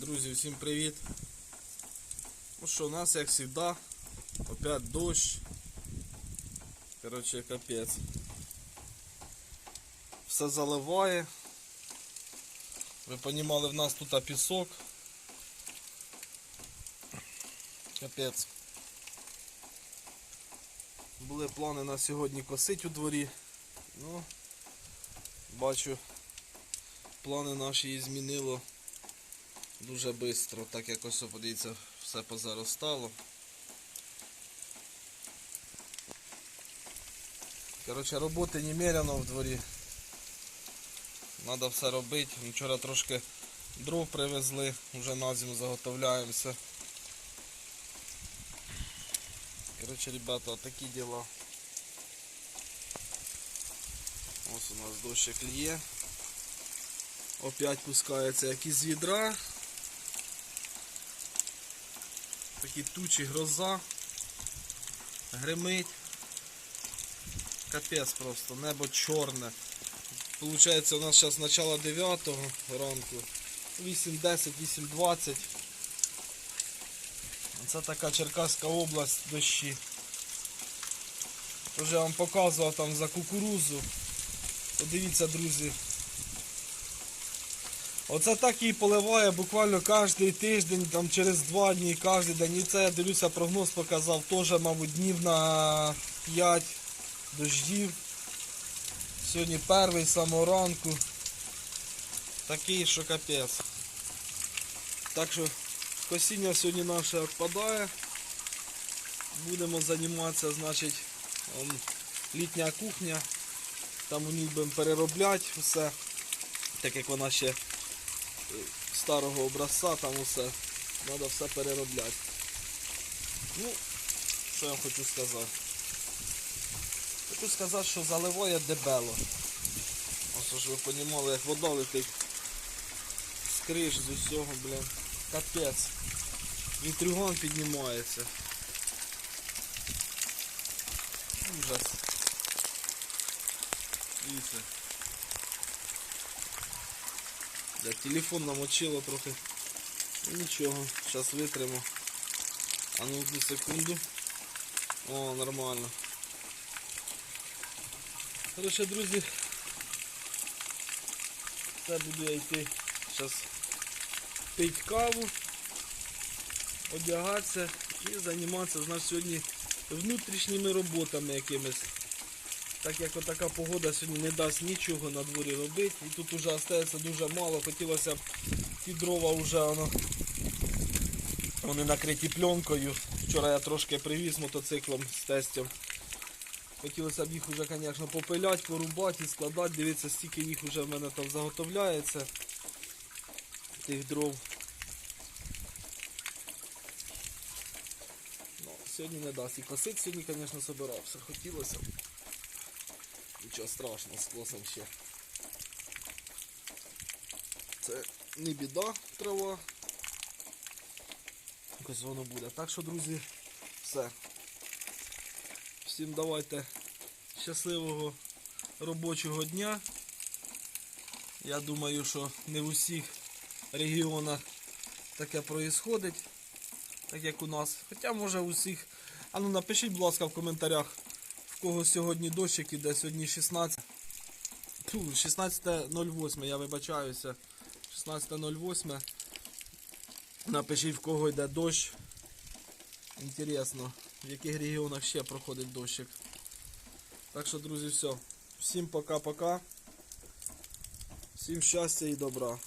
Друзі, всім привіт. Ну що, у нас як завжди, опять дощ. Короче, капець. Все заливає. Ви понімали, в нас тут пісок. Капець. Були плани на сьогодні косить у дворі. Ну, бачу, плани наші і змінило дуже швидко, так як ось подивіться, все позаростало. Коротше, роботи немерено в дворі. Треба все робити. Вчора трошки дров привезли, вже на зиму заготовляємося. Коротше, ребята, такі діла. Ось у нас дощик лє. Опять пускається як із відра. Такі тучі, гроза. Гримить. Капець просто, небо чорне. Получається у нас зараз начало 9 ранку. 8.10, 8.20. Це така Черкаська область дощі. Вже я вам показував там за кукурузу. Подивіться, друзі. Оце так її поливає буквально кожен тиждень, там через два дні, кожен день. І це я дивлюся, прогноз показав теж, мабуть, днів на 5 дождів. Сьогодні перший з самого ранку. Такий, що капець. Так що косіння сьогодні наше відпадає. Будемо займатися, значить, літня кухня. Там у ній будемо переробляти все. Так як вона ще старого образця, там усе. Треба все переробляти. Ну, що я хочу сказати. Хочу сказати, що заливає дебело. Ось ж ви розуміли, як вода летить з з усього, блін. Капець. Вітрюгон піднімається. Ужас. Дивіться. Да, телефон намочило трохи. Ну, Нічого, зараз витримо. А ну одну секунду. О, нормально. Короче, друзі, це буду я йти зараз пити каву, одягатися і займатися значить, сьогодні внутрішніми роботами якимись. Так як отака погода сьогодні не дасть нічого на дворі робити. І тут вже залишається дуже мало. Хотілося б ті дрова вже воно, вони накриті пленкою. Вчора я трошки привіз мотоциклом з тестем. Хотілося б їх вже, звісно, попиляти, порубати і складати. Дивіться, стільки їх вже в мене там заготовляється. Тих дров. Ну, сьогодні не дасть. І косить сьогодні, звісно, собирався. Хотілося. б. Нічого страшного, скосим ще. Це не біда трава. Якось воно буде. Так що, друзі, все. Всім давайте щасливого робочого дня. Я думаю, що не в усіх регіонах таке проїсходить, так як у нас. Хоча може в усіх. А ну напишіть, будь ласка, в коментарях, кого сьогодні дощик іде, сьогодні 16. 16.08, я вибачаюся. 16.08. Напишіть, в кого йде дощ. Інтересно, в яких регіонах ще проходить дощик. Так що, друзі, все. Всім пока-пока. Всім щастя і добра.